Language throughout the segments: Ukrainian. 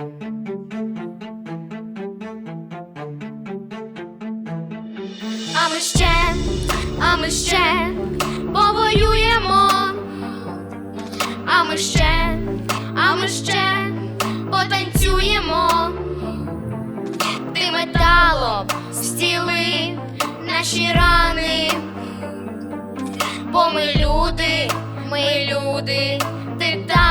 А ми ще, а ми ще повоюємо, а ми ще, а ми ще потанцюємо, ти металом стіли наші рани, бо ми люди, ми люди, титани.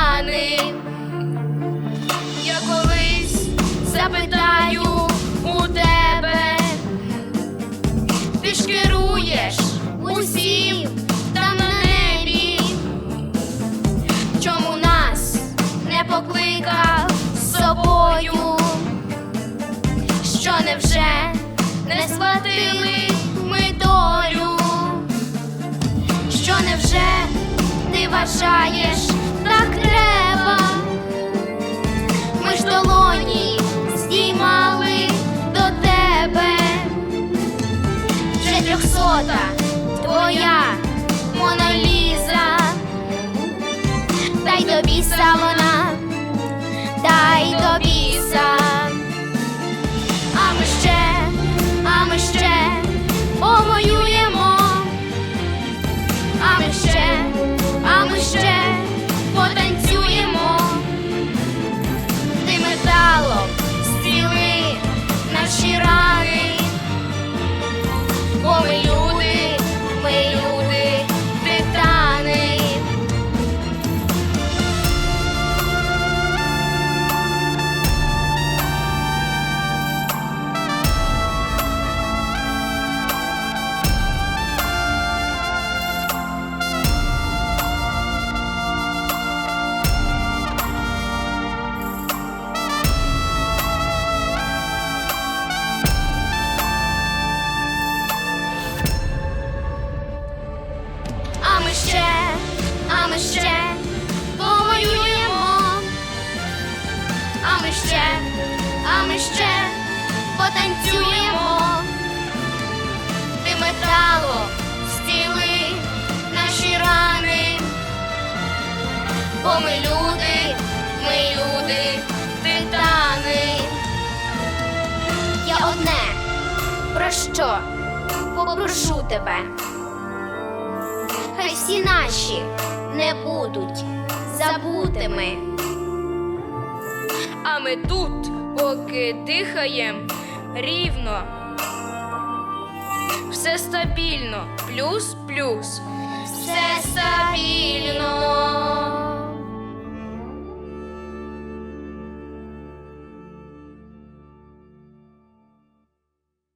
Схватили ми? Що невже ти вважаєш ще потанцюємо, ти металом стіли наші рани, бо ми люди, ми люди, титани. Я одне, про що попрошу тебе. Хай всі наші не будуть забутими. А ми тут, поки дихаєм рівно. Все стабільно, плюс-плюс. Все стабільно.